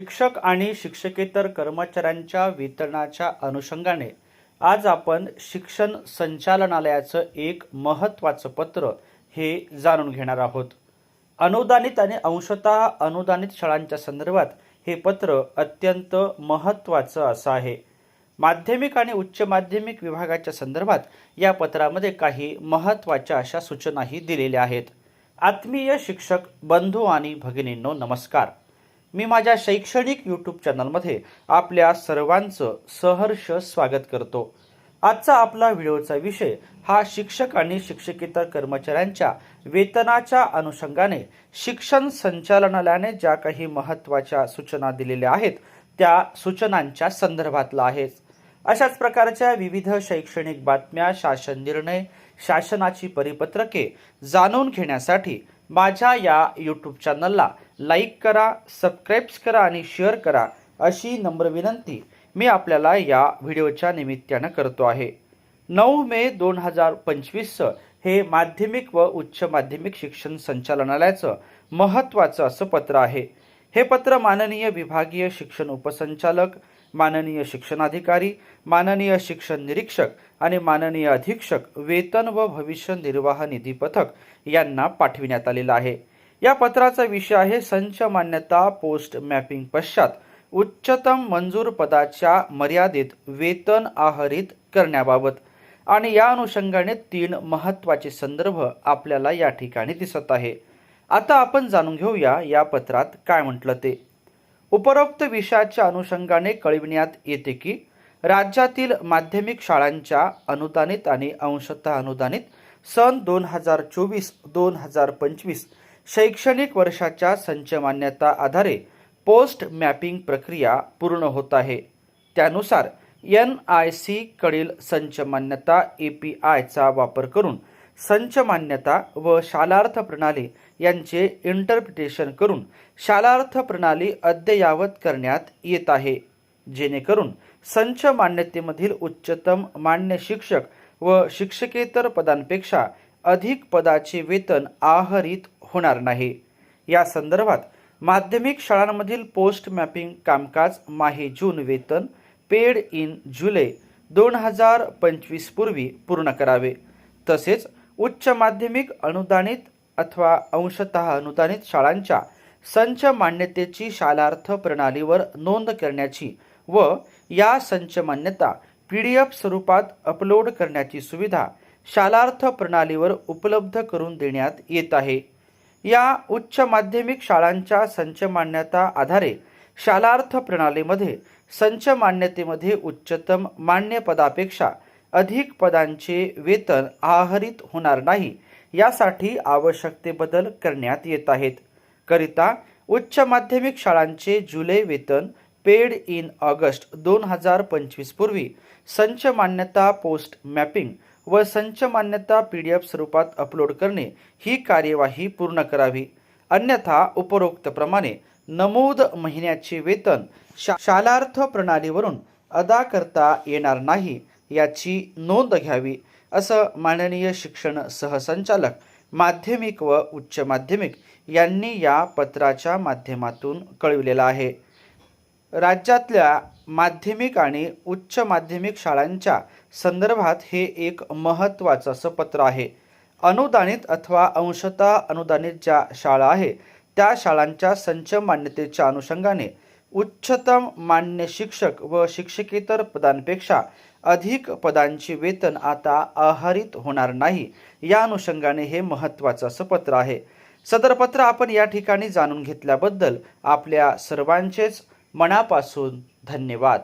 शिक्षक आणि शिक्षकेतर कर्मचाऱ्यांच्या वेतनाच्या अनुषंगाने आज आपण शिक्षण संचालनालयाचं एक महत्त्वाचं पत्र हे जाणून घेणार आहोत. अनुदानित आणि अंशतः अनुदानित शाळांच्या संदर्भात हे पत्र अत्यंत महत्त्वाचं असं आहे. माध्यमिक आणि उच्च माध्यमिक विभागाच्या संदर्भात या पत्रामध्ये काही महत्त्वाच्या अशा सूचनाही दिलेल्या आहेत. आत्मीय शिक्षक बंधू आणि भगिनींनो नमस्कार. मी माझ्या शैक्षणिक यूट्यूब चॅनलमध्ये आपल्या सर्वांचं सहर्ष स्वागत करतो. आजचा आपला व्हिडिओचा विषय हा शिक्षक आणि शिक्षकेतर कर्मचाऱ्यांच्या वेतनाच्या अनुषंगाने शिक्षण संचालनालयाने ज्या काही महत्त्वाच्या सूचना दिलेल्या आहेत त्या सूचनांच्या संदर्भातला आहे. अशाच प्रकारच्या विविध शैक्षणिक बातम्या शासन निर्णय शासनाची परिपत्रके जाणून घेण्यासाठी माझ्या या यूट्यूब चॅनलला लाईक करा सबस्क्राईब्स करा आणि शेअर करा अशी नम्र विनंती मी आपल्याला या व्हिडिओच्या निमित्तानं करतो आहे. नऊ मे दोन हजार पंचवीसचं हे माध्यमिक व उच्च माध्यमिक शिक्षण संचालनालयाचं महत्त्वाचं असं पत्र आहे. हे पत्र माननीय विभागीय शिक्षण उपसंचालक माननीय शिक्षणाधिकारी माननीय शिक्षण निरीक्षक आणि माननीय अधीक्षक वेतन व भविष्य निर्वाह निधी पथक यांना पाठविण्यात आलेलं आहे. या पत्राचा विषय आहे संच मान्यता पोस्ट मॅपिंग पश्चात उच्चतम मंजूर पदाच्या मर्यादेत वेतन आहरित करण्याबाबत. आणि या अनुषंगाने तीन महत्त्वाचे संदर्भ आपल्याला या ठिकाणी दिसत आहे. आता आपण जाणून घेऊया या पत्रात काय म्हटलं ते. उपरोक्त विषयाच्या अनुषंगाने कळविण्यात येते की राज्यातील माध्यमिक शाळांच्या अनुदानित आणि अंशतः अनुदानित सन दोन हजार चोवीस दोन हजार पंचवीस शैक्षणिक वर्षाच्या संच मान्यता आधारे पोस्ट मॅपिंग प्रक्रिया पूर्ण होत आहे. त्यानुसार एन आय सीकडील संच मान्यता ए पी आयचा वापर करून संच मान्यता व शालार्थ प्रणाली यांचे इंटरप्रिटेशन करून शालार्थ प्रणाली अद्ययावत करण्यात येत आहे. जेणेकरून संच मान्यतेमधील उच्चतम मान्य शिक्षक व शिक्षकेतर पदांपेक्षा अधिक पदाचे वेतन आहरित होणार नाही. या संदर्भात माध्यमिक शाळांमधील पोस्ट मॅपिंग कामकाज माहे जून वेतन पेड इन जुलै दोन हजार पंचवीस पूर्वी पूर्ण करावे. तसेच उच्च माध्यमिक अनुदानित अथवा अंशतः अनुदानित शाळांच्या संच मान्यतेची शालार्थ प्रणालीवर नोंद करण्याची व या संच मान्यता पी डी एफ स्वरूपात अपलोड करण्याची सुविधा शालार्थ प्रणालीवर उपलब्ध करून देण्यात येत आहे. या उच्च माध्यमिक शाळांच्या संच मान्यता आधारे शालार्थ प्रणालीमध्ये संच मान्यतेमध्ये उच्चतम मान्य पदापेक्षा अधिक पदांचे वेतन आहरित होणार नाही यासाठी आवश्यक ते बदल करण्यात येत आहेत. करिता उच्च माध्यमिक शाळांचे जुलै वेतन पेड इन ऑगस्ट दोन हजार पंचवीस पूर्वी संच मान्यता पोस्ट मॅपिंग व संच मान्यता पी डी एफ स्वरूपात अपलोड करणे ही कार्यवाही पूर्ण करावी. अन्यथा उपरोक्तप्रमाणे नमूद महिन्याचे वेतन शा शालार्थ प्रणालीवरून अदा करता येणार नाही याची नोंद घ्यावी असं माननीय शिक्षण सहसंचालक माध्यमिक व उच्च माध्यमिक यांनी या पत्राच्या माध्यमातून कळविलेलं आहे. राज्यातल्या माध्यमिक आणि उच्च माध्यमिक शाळांच्या संदर्भात हे एक महत्त्वाचं असं पत्र आहे. अनुदानित अथवा अंशतः अनुदानित ज्या शाळा आहे त्या शाळांच्या संच मान्यतेच्या अनुषंगाने उच्चतम मान्य शिक्षक व शिक्षकेतर पदांपेक्षा अधिक पदांची वेतन आता आहरित होणार नाही या अनुषंगाने हे महत्त्वाचं असं पत्र आहे. सदर पत्र आपण या ठिकाणी जाणून घेतल्याबद्दल आपल्या सर्वांचेच मनापासून धन्यवाद.